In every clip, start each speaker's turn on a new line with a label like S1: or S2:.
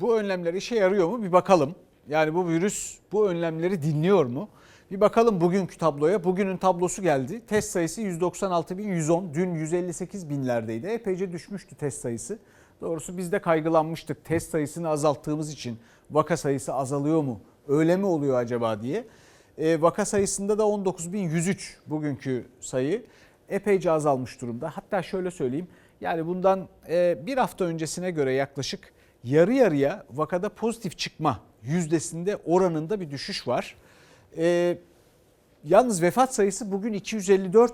S1: Bu önlemler işe yarıyor mu bir bakalım. Yani bu virüs bu önlemleri dinliyor mu? Bir bakalım bugünkü tabloya. Bugünün tablosu geldi. Test sayısı 196.110. Dün 158 binlerdeydi. Epeyce düşmüştü test sayısı. Doğrusu biz de kaygılanmıştık. Test sayısını azalttığımız için vaka sayısı azalıyor mu? Öyle mi oluyor acaba diye. E, vaka sayısında da 19.103 bugünkü sayı. Epeyce azalmış durumda. Hatta şöyle söyleyeyim. Yani bundan e, bir hafta öncesine göre yaklaşık yarı yarıya vakada pozitif çıkma yüzdesinde oranında bir düşüş var. E, yalnız vefat sayısı bugün 254.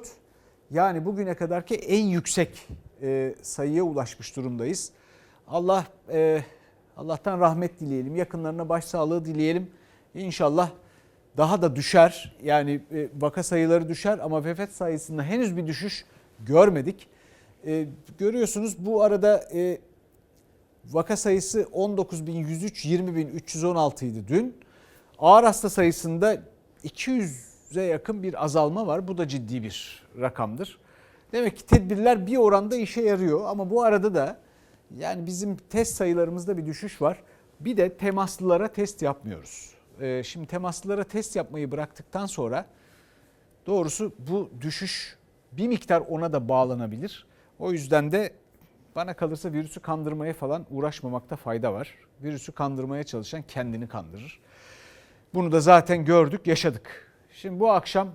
S1: Yani bugüne kadarki en yüksek e, sayıya ulaşmış durumdayız. Allah e, Allah'tan rahmet dileyelim, yakınlarına başsağlığı dileyelim. İnşallah daha da düşer. Yani e, vaka sayıları düşer ama vefat sayısında henüz bir düşüş görmedik. E, görüyorsunuz bu arada e, vaka sayısı 19.103, 20.316 idi dün. Ağır hasta sayısında 200'e yakın bir azalma var. Bu da ciddi bir rakamdır. Demek ki tedbirler bir oranda işe yarıyor ama bu arada da yani bizim test sayılarımızda bir düşüş var. Bir de temaslılara test yapmıyoruz. Ee, Şimdi temaslılara test yapmayı bıraktıktan sonra doğrusu bu düşüş bir miktar ona da bağlanabilir. O yüzden de bana kalırsa virüsü kandırmaya falan uğraşmamakta fayda var. Virüsü kandırmaya çalışan kendini kandırır. Bunu da zaten gördük, yaşadık. Şimdi bu akşam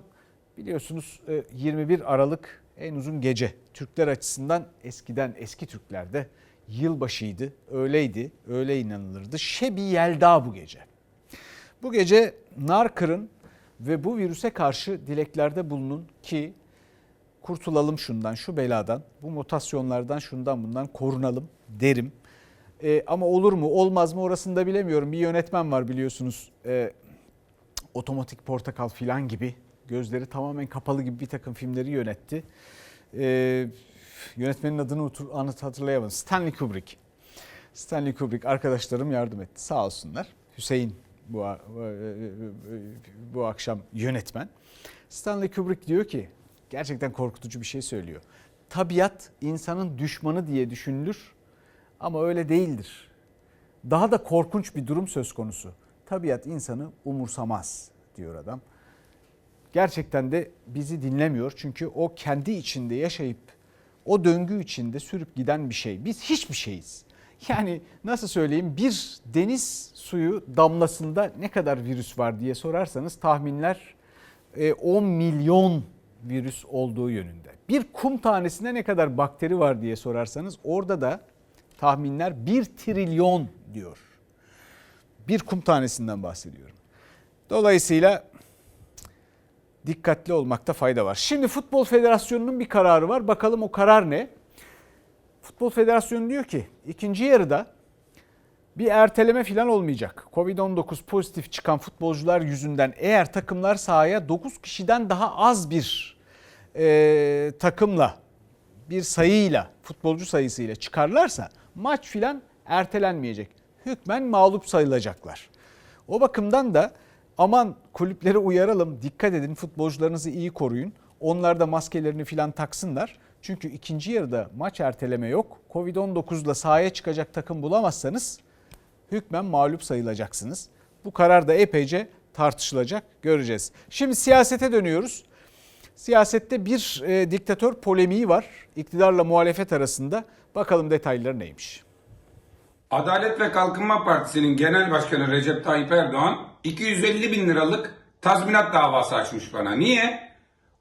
S1: biliyorsunuz e, 21 Aralık en uzun gece. Türkler açısından eskiden eski Türklerde yılbaşıydı, öyleydi, öyle inanılırdı. Şebi Yelda bu gece. Bu gece nar kırın ve bu virüse karşı dileklerde bulunun ki kurtulalım şundan, şu beladan, bu mutasyonlardan, şundan bundan korunalım derim. E, ama olur mu, olmaz mı orasını da bilemiyorum. Bir yönetmen var biliyorsunuz. E, Otomatik Portakal filan gibi gözleri tamamen kapalı gibi bir takım filmleri yönetti. E, yönetmenin adını anıt hatırlayamadım. Stanley Kubrick. Stanley Kubrick arkadaşlarım yardım etti sağ olsunlar. Hüseyin bu, bu akşam yönetmen. Stanley Kubrick diyor ki gerçekten korkutucu bir şey söylüyor. Tabiat insanın düşmanı diye düşünülür ama öyle değildir. Daha da korkunç bir durum söz konusu. Tabiat insanı umursamaz diyor adam. Gerçekten de bizi dinlemiyor çünkü o kendi içinde yaşayıp o döngü içinde sürüp giden bir şey. Biz hiçbir şeyiz. Yani nasıl söyleyeyim bir deniz suyu damlasında ne kadar virüs var diye sorarsanız tahminler e, 10 milyon virüs olduğu yönünde. Bir kum tanesinde ne kadar bakteri var diye sorarsanız orada da tahminler 1 trilyon diyor. Bir kum tanesinden bahsediyorum. Dolayısıyla dikkatli olmakta fayda var. Şimdi Futbol Federasyonu'nun bir kararı var. Bakalım o karar ne? Futbol Federasyonu diyor ki ikinci yarıda bir erteleme falan olmayacak. Covid-19 pozitif çıkan futbolcular yüzünden eğer takımlar sahaya 9 kişiden daha az bir e, takımla bir sayıyla futbolcu sayısıyla çıkarlarsa maç filan ertelenmeyecek. Hükmen mağlup sayılacaklar. O bakımdan da aman kulüpleri uyaralım dikkat edin futbolcularınızı iyi koruyun. Onlar da maskelerini filan taksınlar. Çünkü ikinci yarıda maç erteleme yok. Covid-19 ile sahaya çıkacak takım bulamazsanız hükmen mağlup sayılacaksınız. Bu karar da epeyce tartışılacak göreceğiz. Şimdi siyasete dönüyoruz. Siyasette bir e, diktatör polemiği var iktidarla muhalefet arasında. Bakalım detayları neymiş?
S2: Adalet ve Kalkınma Partisi'nin genel başkanı Recep Tayyip Erdoğan 250 bin liralık tazminat davası açmış bana. Niye?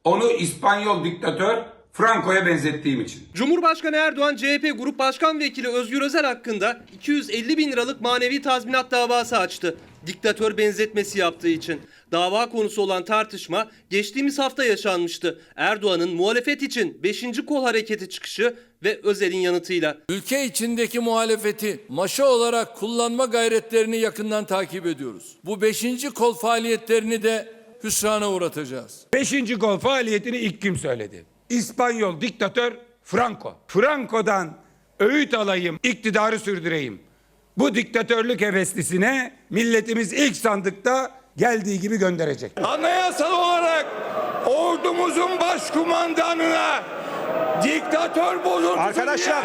S2: Onu İspanyol diktatör Franco'ya benzettiğim için.
S3: Cumhurbaşkanı Erdoğan CHP Grup Başkan Vekili Özgür Özel hakkında 250 bin liralık manevi tazminat davası açtı. Diktatör benzetmesi yaptığı için. Dava konusu olan tartışma geçtiğimiz hafta yaşanmıştı. Erdoğan'ın muhalefet için 5. kol hareketi çıkışı ve Özel'in yanıtıyla.
S4: Ülke içindeki muhalefeti maşa olarak kullanma gayretlerini yakından takip ediyoruz. Bu beşinci kol faaliyetlerini de hüsrana uğratacağız.
S5: Beşinci gol faaliyetini ilk kim söyledi? İspanyol diktatör Franco. Franco'dan öğüt alayım, iktidarı sürdüreyim. Bu diktatörlük heveslisine milletimiz ilk sandıkta geldiği gibi gönderecek. Anayasal olarak ordumuzun başkumandanına diktatör bozuntusu
S6: Arkadaşlar,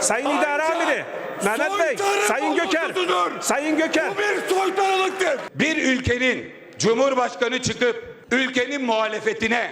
S6: Sayın İdare
S5: ancak
S6: Amiri. Mehmet Bey,
S5: Soytarı
S6: Sayın Göker,
S5: bozuntusudur.
S6: Sayın Göker.
S5: Bu bir soytarılıktır. Bir ülkenin cumhurbaşkanı çıkıp ülkenin muhalefetine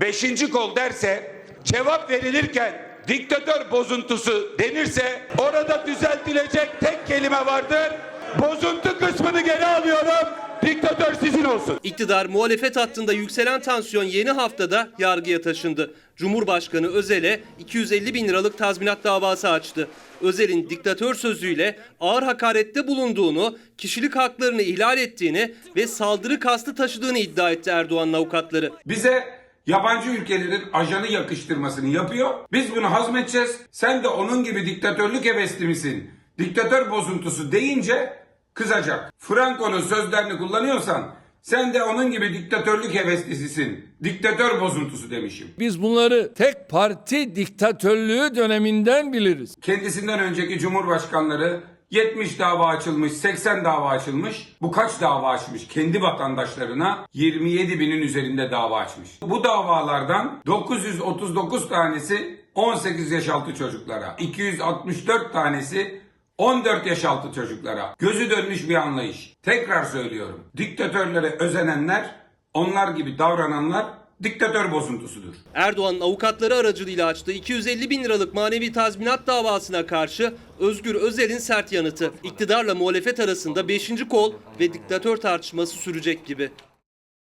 S5: beşinci kol derse cevap verilirken diktatör bozuntusu denirse orada düzeltilecek tek kelime vardır. Bozuntu kısmını geri alıyorum. Diktatör sizin olsun.
S3: İktidar muhalefet hattında yükselen tansiyon yeni haftada yargıya taşındı. Cumhurbaşkanı Özel'e 250 bin liralık tazminat davası açtı. Özel'in diktatör sözüyle ağır hakarette bulunduğunu, kişilik haklarını ihlal ettiğini ve saldırı kastı taşıdığını iddia etti Erdoğan'ın avukatları.
S2: Bize yabancı ülkelerin ajanı yakıştırmasını yapıyor. Biz bunu hazmedeceğiz. Sen de onun gibi diktatörlük hevesli misin? Diktatör bozuntusu deyince kızacak. Franco'nun sözlerini kullanıyorsan sen de onun gibi diktatörlük heveslisisin. Diktatör bozuntusu demişim.
S4: Biz bunları tek parti diktatörlüğü döneminden biliriz.
S2: Kendisinden önceki cumhurbaşkanları 70 dava açılmış, 80 dava açılmış. Bu kaç dava açmış? Kendi vatandaşlarına 27 binin üzerinde dava açmış. Bu davalardan 939 tanesi 18 yaş altı çocuklara, 264 tanesi 14 yaş altı çocuklara. Gözü dönmüş bir anlayış. Tekrar söylüyorum. Diktatörlere özenenler, onlar gibi davrananlar diktatör bozuntusudur.
S3: Erdoğan'ın avukatları aracılığıyla açtığı 250 bin liralık manevi tazminat davasına karşı Özgür Özel'in sert yanıtı. İktidarla muhalefet arasında 5. kol ve diktatör tartışması sürecek gibi.